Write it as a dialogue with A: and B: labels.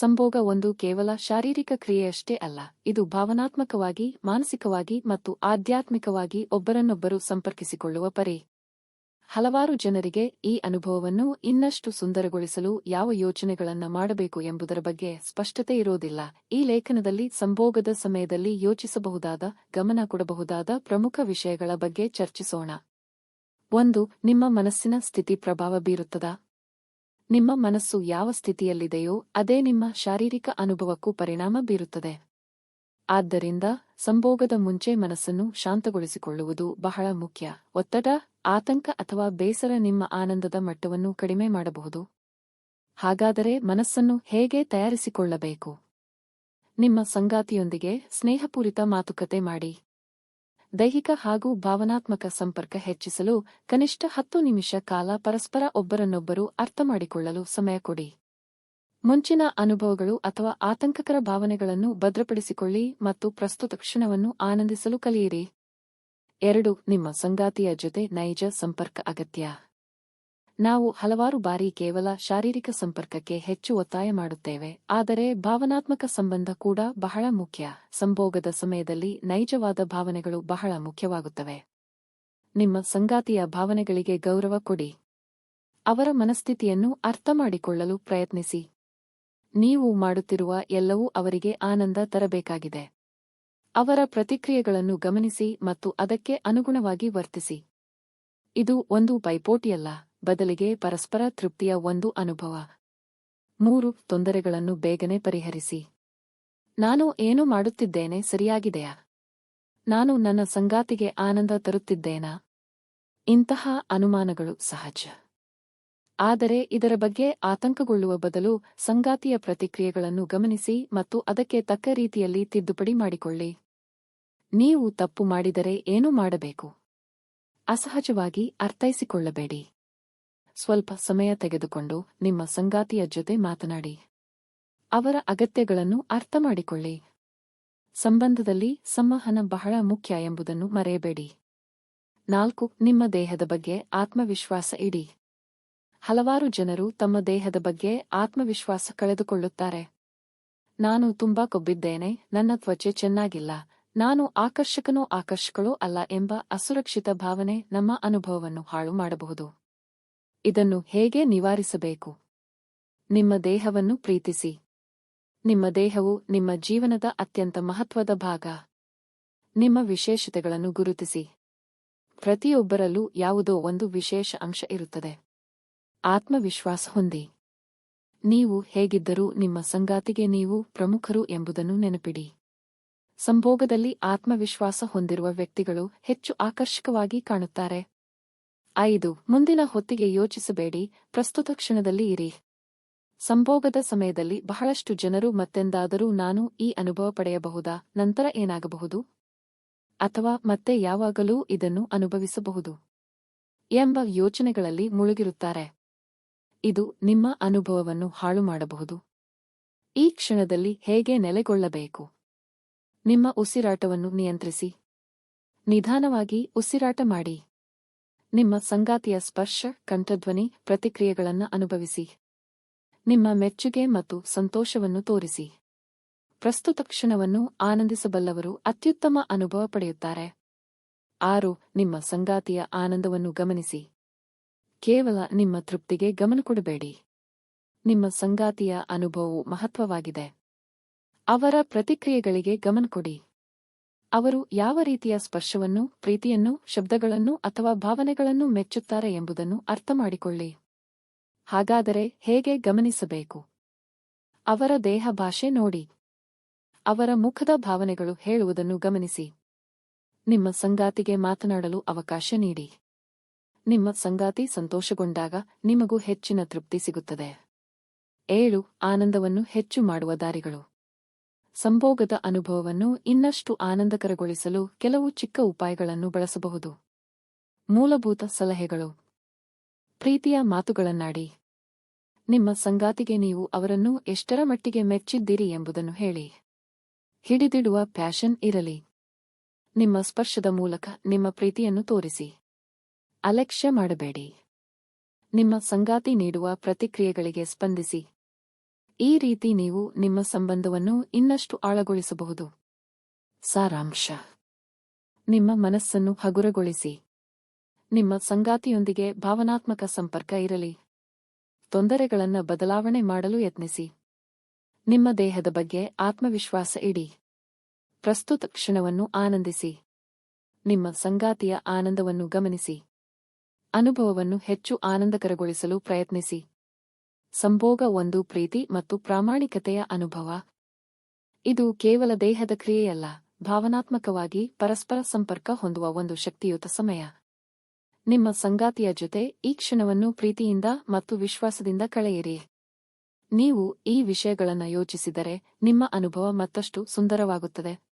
A: ಸಂಭೋಗ ಒಂದು ಕೇವಲ ಶಾರೀರಿಕ ಕ್ರಿಯೆಯಷ್ಟೇ ಅಲ್ಲ, ಇದು ಭಾವನಾತ್ಮಕವಾಗಿ, ಮಾನಸಿಕವಾಗಿ ಮತ್ತು ಆಧ್ಯಾತ್ಮಿಕವಾಗಿ ಒಬ್ಬರನ್ನೊಬ್ಬರು ಸಂಪರ್ಕಿಸಿಕೊಳ್ಳುವ ಪರಿ. ಹಲವಾರು ಜನರಿಗೆ ಈ ಅನುಭವವನ್ನು ಇನ್ನಷ್ಟು ಸುಂದರಗೊಳಿಸಲು ಯಾವ ಯೋಚನೆಗಳನ್ನು ಮಾಡಬೇಕು ಎಂಬುದರ ಬಗ್ಗೆ ಸ್ಪಷ್ಟತೆ ಇರೋದಿಲ್ಲ. ಈ ಲೇಖನದಲ್ಲಿ ಸಂಭೋಗದ ಸಮಯದಲ್ಲಿ ಯೋಚಿಸಬಹುದಾದ, ಗಮನ ಕೊಡಬಹುದಾದ ಪ್ರಮುಖ ವಿಷಯಗಳ ಬಗ್ಗೆ ಚರ್ಚಿಸೋಣ. ಒಂದು, ನಿಮ್ಮ ಮನಸ್ಸಿನ ಸ್ಥಿತಿ ಪ್ರಭಾವ ಬೀರುತ್ತದಾ? ನಿಮ್ಮ ಮನಸ್ಸು ಯಾವ ಸ್ಥಿತಿಯಲ್ಲಿದೆಯೋ ಅದೇ ನಿಮ್ಮ ಶಾರೀರಿಕ ಅನುಭವಕ್ಕೂ ಪರಿಣಾಮ ಬೀರುತ್ತದೆ. ಆದ್ದರಿಂದ ಸಂಭೋಗದ ಮುಂಚೆ ಮನಸ್ಸನ್ನು ಶಾಂತಗೊಳಿಸಿಕೊಳ್ಳುವುದು ಬಹಳ ಮುಖ್ಯ. ಒತ್ತಡ, ಆತಂಕ ಅಥವಾ ಬೇಸರ ನಿಮ್ಮ ಆನಂದದ ಮಟ್ಟವನ್ನು ಕಡಿಮೆ ಮಾಡಬಹುದು. ಹಾಗಾದರೆ ಮನಸ್ಸನ್ನು ಹೇಗೆ ತಯಾರಿಸಿಕೊಳ್ಳಬೇಕು? ನಿಮ್ಮ ಸಂಗಾತಿಯೊಂದಿಗೆ ಸ್ನೇಹಪೂರಿತ ಮಾತುಕತೆ ಮಾಡಿ. ದೈಹಿಕ ಹಾಗೂ ಭಾವನಾತ್ಮಕ ಸಂಪರ್ಕ ಹೆಚ್ಚಿಸಲು ಕನಿಷ್ಠ ಹತ್ತು ನಿಮಿಷ ಕಾಲ ಪರಸ್ಪರ ಒಬ್ಬರನ್ನೊಬ್ಬರು ಅರ್ಥಮಾಡಿಕೊಳ್ಳಲು ಸಮಯ ಕೊಡಿ. ಮುಂಚಿನ ಅನುಭವಗಳು ಅಥವಾ ಆತಂಕಕರ ಭಾವನೆಗಳನ್ನು ಭದ್ರಪಡಿಸಿಕೊಳ್ಳಿ ಮತ್ತು ಪ್ರಸ್ತುತ ಕ್ಷಣವನ್ನು ಆನಂದಿಸಲು ಕಲಿಯಿರಿ. ಎರಡು, ನಿಮ್ಮ ಸಂಗಾತಿಯ ಜೊತೆ ನೈಜ ಸಂಪರ್ಕ ಅಗತ್ಯ. ನಾವು ಹಲವಾರು ಬಾರಿ ಕೇವಲ ಶಾರೀರಿಕ ಸಂಪರ್ಕಕ್ಕೆ ಹೆಚ್ಚು ಒತ್ತಾಯ ಮಾಡುತ್ತೇವೆ, ಆದರೆ ಭಾವನಾತ್ಮಕ ಸಂಬಂಧ ಕೂಡ ಬಹಳ ಮುಖ್ಯ. ಸಂಭೋಗದ ಸಮಯದಲ್ಲಿ ನೈಜವಾದ ಭಾವನೆಗಳು ಬಹಳ ಮುಖ್ಯವಾಗುತ್ತವೆ. ನಿಮ್ಮ ಸಂಗಾತಿಯ ಭಾವನೆಗಳಿಗೆ ಗೌರವ ಕೊಡಿ. ಅವರ ಮನಸ್ಥಿತಿಯನ್ನು ಅರ್ಥಮಾಡಿಕೊಳ್ಳಲು ಪ್ರಯತ್ನಿಸಿ. ನೀವು ಮಾಡುತ್ತಿರುವ ಎಲ್ಲವೂ ಅವರಿಗೆ ಆನಂದ ತರಬೇಕಾಗಿದೆ. ಅವರ ಪ್ರತಿಕ್ರಿಯೆಗಳನ್ನು ಗಮನಿಸಿ ಮತ್ತು ಅದಕ್ಕೆ ಅನುಗುಣವಾಗಿ ವರ್ತಿಸಿ. ಇದು ಒಂದು ಪೈಪೋಟಿಯಲ್ಲ. ಬದಲಿಗೆ ಪರಸ್ಪರ ತೃಪ್ತಿಯ ಒಂದು ಅನುಭವ. ಮೂರು, ತೊಂದರೆಗಳನ್ನು ಬೇಗನೆ ಪರಿಹರಿಸಿ. ನಾನು ಏನು ಮಾಡುತ್ತಿದ್ದೇನೆ ಸರಿಯಾಗಿದೆಯಾ? ನಾನು ನನ್ನ ಸಂಗಾತಿಗೆ ಆನಂದ ತರುತ್ತಿದ್ದೇನಾ? ಇಂತಹ ಅನುಮಾನಗಳು ಸಹಜ. ಆದರೆ ಇದರ ಬಗ್ಗೆ ಆತಂಕಗೊಳ್ಳುವ ಬದಲು ಸಂಗಾತಿಯ ಪ್ರತಿಕ್ರಿಯೆಗಳನ್ನು ಗಮನಿಸಿ ಮತ್ತು ಅದಕ್ಕೆ ತಕ್ಕ ರೀತಿಯಲ್ಲಿ ತಿದ್ದುಪಡಿ ಮಾಡಿಕೊಳ್ಳಿ. ನೀವು ತಪ್ಪು ಮಾಡಿದರೆ ಏನು ಮಾಡಬೇಕು? ಅಸಹಜವಾಗಿ ಅರ್ಥೈಸಿಕೊಳ್ಳಬೇಡಿ. ಸ್ವಲ್ಪ ಸಮಯ ತೆಗೆದುಕೊಂಡು ನಿಮ್ಮ ಸಂಗಾತಿಯ ಜೊತೆ ಮಾತನಾಡಿ. ಅವರ ಅಗತ್ಯಗಳನ್ನು ಅರ್ಥಮಾಡಿಕೊಳ್ಳಿ. ಸಂಬಂಧದಲ್ಲಿ ಸಂವಹನ ಬಹಳ ಮುಖ್ಯ ಎಂಬುದನ್ನು ಮರೆಯಬೇಡಿ. ನಾಲ್ಕು, ನಿಮ್ಮ ದೇಹದ ಬಗ್ಗೆ ಆತ್ಮವಿಶ್ವಾಸ ಇಡಿ. ಹಲವಾರು ಜನರು ತಮ್ಮ ದೇಹದ ಬಗ್ಗೆ ಆತ್ಮವಿಶ್ವಾಸ ಕಳೆದುಕೊಳ್ಳುತ್ತಾರೆ. ನಾನು ತುಂಬಾ ಕೊಬ್ಬಿದ್ದೇನೆ, ನನ್ನ ತ್ವಚೆ ಚೆನ್ನಾಗಿಲ್ಲ, ನಾನು ಆಕರ್ಷಕನೋ ಆಕರ್ಷಕಳೋ ಅಲ್ಲ ಎಂಬ ಅಸುರಕ್ಷಿತ ಭಾವನೆ ನಮ್ಮ ಅನುಭವವನ್ನು ಹಾಳು ಮಾಡಬಹುದು. ಇದನ್ನು ಹೇಗೆ ನಿವಾರಿಸಬೇಕು? ನಿಮ್ಮ ದೇಹವನ್ನು ಪ್ರೀತಿಸಿ. ನಿಮ್ಮ ದೇಹವು ನಿಮ್ಮ ಜೀವನದ ಅತ್ಯಂತ ಮಹತ್ವದ ಭಾಗ. ನಿಮ್ಮ ವಿಶೇಷತೆಗಳನ್ನು ಗುರುತಿಸಿ. ಪ್ರತಿಯೊಬ್ಬರಲ್ಲೂ ಯಾವುದೋ ಒಂದು ವಿಶೇಷ ಅಂಶ ಇರುತ್ತದೆ. ಆತ್ಮವಿಶ್ವಾಸ ಹೊಂದಿ. ನೀವು ಹೇಗಿದ್ದರೂ ನಿಮ್ಮ ಸಂಗಾತಿಗೆ ನೀವು ಪ್ರಮುಖರು ಎಂಬುದನ್ನು ನೆನಪಿಡಿ. ಸಂಭೋಗದಲ್ಲಿ ಆತ್ಮವಿಶ್ವಾಸ ಹೊಂದಿರುವ ವ್ಯಕ್ತಿಗಳು ಹೆಚ್ಚು ಆಕರ್ಷಕವಾಗಿ ಕಾಣುತ್ತಾರೆ. ಐದು. ಮುಂದಿನ ಹೊತ್ತಿಗೆ ಯೋಚಿಸಬೇಡಿ. ಪ್ರಸ್ತುತ ಕ್ಷಣದಲ್ಲಿ ಇರಿ. ಸಂಭೋಗದ ಸಮಯದಲ್ಲಿ ಬಹಳಷ್ಟು ಜನರು ಮತ್ತೆಂದಾದರೂ ನಾನು ಈ ಅನುಭವ ಪಡೆಯಬಹುದಾ? ನಂತರ ಏನಾಗಬಹುದು? ಅಥವಾ ಮತ್ತೆ ಯಾವಾಗಲೂ ಇದನ್ನು ಅನುಭವಿಸಬಹುದು? ಎಂಬ ಯೋಚನೆಗಳಲ್ಲಿ ಮುಳುಗಿರುತ್ತಾರೆ. ಇದು ನಿಮ್ಮ ಅನುಭವವನ್ನು ಹಾಳು ಮಾಡಬಹುದು. ಈ ಕ್ಷಣದಲ್ಲಿ ಹೇಗೆ ನೆಲೆಗೊಳ್ಳಬೇಕು? ನಿಮ್ಮ ಉಸಿರಾಟವನ್ನು ನಿಯಂತ್ರಿಸಿ. ನಿಧಾನವಾಗಿ ಉಸಿರಾಟ ಮಾಡಿ. ನಿಮ್ಮ ಸಂಗಾತಿಯ ಸ್ಪರ್ಶ, ಕಂಠಧ್ವನಿ, ಪ್ರತಿಕ್ರಿಯೆಗಳನ್ನು ಅನುಭವಿಸಿ. ನಿಮ್ಮ ಮೆಚ್ಚುಗೆ ಮತ್ತು ಸಂತೋಷವನ್ನು ತೋರಿಸಿ. ಪ್ರಸ್ತುತ ಕ್ಷಣವನ್ನು ಆನಂದಿಸಬಲ್ಲವರು ಅತ್ಯುತ್ತಮ ಅನುಭವ ಪಡೆಯುತ್ತಾರೆ. ಆರು, ನಿಮ್ಮ ಸಂಗಾತಿಯ ಆನಂದವನ್ನು ಗಮನಿಸಿ. ಕೇವಲ ನಿಮ್ಮ ತೃಪ್ತಿಗೆ ಗಮನ ಕೊಡಬೇಡಿ. ನಿಮ್ಮ ಸಂಗಾತಿಯ ಅನುಭವವು ಮಹತ್ವವಾಗಿದೆ. ಅವರ ಪ್ರತಿಕ್ರಿಯೆಗಳಿಗೆ ಗಮನ ಕೊಡಿ. ಅವರು ಯಾವ ರೀತಿಯ ಸ್ಪರ್ಶವನ್ನು, ಪ್ರೀತಿಯನ್ನು, ಶಬ್ದಗಳನ್ನು ಅಥವಾ ಭಾವನೆಗಳನ್ನು ಮೆಚ್ಚುತ್ತಾರೆ ಎಂಬುದನ್ನು ಅರ್ಥಮಾಡಿಕೊಳ್ಳಿ. ಹಾಗಾದರೆ ಹೇಗೆ ಗಮನಿಸಬೇಕು? ಅವರ ದೇಹ ಭಾಷೆ ನೋಡಿ. ಅವರ ಮುಖದ ಭಾವನೆಗಳು ಹೇಳುವುದನ್ನು ಗಮನಿಸಿ. ನಿಮ್ಮ ಸಂಗಾತಿಗೆ ಮಾತನಾಡಲು ಅವಕಾಶ ನೀಡಿ. ನಿಮ್ಮ ಸಂಗಾತಿ ಸಂತೋಷಗೊಂಡಾಗ ನಿಮಗೂ ಹೆಚ್ಚಿನ ತೃಪ್ತಿ ಸಿಗುತ್ತದೆ. ಏಳು, ಆನಂದವನ್ನು ಹೆಚ್ಚು ಮಾಡುವ ದಾರಿಗಳು. ಸಂಭೋಗದ ಅನುಭವವನ್ನು ಇನ್ನಷ್ಟು ಆನಂದಕರಗೊಳಿಸಲು ಕೆಲವು ಚಿಕ್ಕ ಉಪಾಯಗಳನ್ನು ಬಳಸಬಹುದು. ಮೂಲಭೂತ ಸಲಹೆಗಳು. ಪ್ರೀತಿಯ ಮಾತುಗಳನ್ನಾಡಿ. ನಿಮ್ಮ ಸಂಗಾತಿಗೆ ನೀವು ಅವರನ್ನು ಎಷ್ಟರ ಮಟ್ಟಿಗೆ ಮೆಚ್ಚಿದ್ದೀರಿ ಎಂಬುದನ್ನು ಹೇಳಿ. ಹಿಡಿದಿಡುವ ಪ್ಯಾಷನ್ ಇರಲಿ. ನಿಮ್ಮ ಸ್ಪರ್ಶದ ಮೂಲಕ ನಿಮ್ಮ ಪ್ರೀತಿಯನ್ನು ತೋರಿಸಿ. ಅಲಕ್ಷ್ಯ ಮಾಡಬೇಡಿ. ನಿಮ್ಮ ಸಂಗಾತಿ ನೀಡುವ ಪ್ರತಿಕ್ರಿಯೆಗಳಿಗೆ ಸ್ಪಂದಿಸಿ. ಈ ರೀತಿ ನೀವು ನಿಮ್ಮ ಸಂಬಂಧವನ್ನು ಇನ್ನಷ್ಟು ಆಳಗೊಳಿಸಬಹುದು. ಸಾರಾಂಶ. ನಿಮ್ಮ ಮನಸ್ಸನ್ನು ಹಗುರಗೊಳಿಸಿ. ನಿಮ್ಮ ಸಂಗಾತಿಯೊಂದಿಗೆ ಭಾವನಾತ್ಮಕ ಸಂಪರ್ಕ ಇರಲಿ. ತೊಂದರೆಗಳನ್ನು ಬದಲಾವಣೆ ಮಾಡಲು ಯತ್ನಿಸಿ. ನಿಮ್ಮ ದೇಹದ ಬಗ್ಗೆ ಆತ್ಮವಿಶ್ವಾಸ ಇಡಿ. ಪ್ರಸ್ತುತ ಕ್ಷಣವನ್ನು ಆನಂದಿಸಿ. ನಿಮ್ಮ ಸಂಗಾತಿಯ ಆನಂದವನ್ನು ಗಮನಿಸಿ. ಅನುಭವವನ್ನು ಹೆಚ್ಚು ಆನಂದಕರಗೊಳಿಸಲು ಪ್ರಯತ್ನಿಸಿ. ಸಂಭೋಗ ಒಂದು ಪ್ರೀತಿ ಮತ್ತು ಪ್ರಾಮಾಣಿಕತೆಯ ಅನುಭವ. ಇದು ಕೇವಲ ದೇಹದ ಕ್ರಿಯೆಯಲ್ಲ, ಭಾವನಾತ್ಮಕವಾಗಿ ಪರಸ್ಪರ ಸಂಪರ್ಕ ಹೊಂದುವ ಒಂದು ಶಕ್ತಿಯುತ ಸಮಯ. ನಿಮ್ಮ ಸಂಗಾತಿಯ ಜೊತೆ ಈ ಕ್ಷಣವನ್ನು ಪ್ರೀತಿಯಿಂದ ಮತ್ತು ವಿಶ್ವಾಸದಿಂದ ಕಳೆಯಿರಿ. ನೀವು ಈ ವಿಷಯಗಳನ್ನು ಯೋಚಿಸಿದರೆ ನಿಮ್ಮ ಅನುಭವ ಮತ್ತಷ್ಟು ಸುಂದರವಾಗುತ್ತದೆ.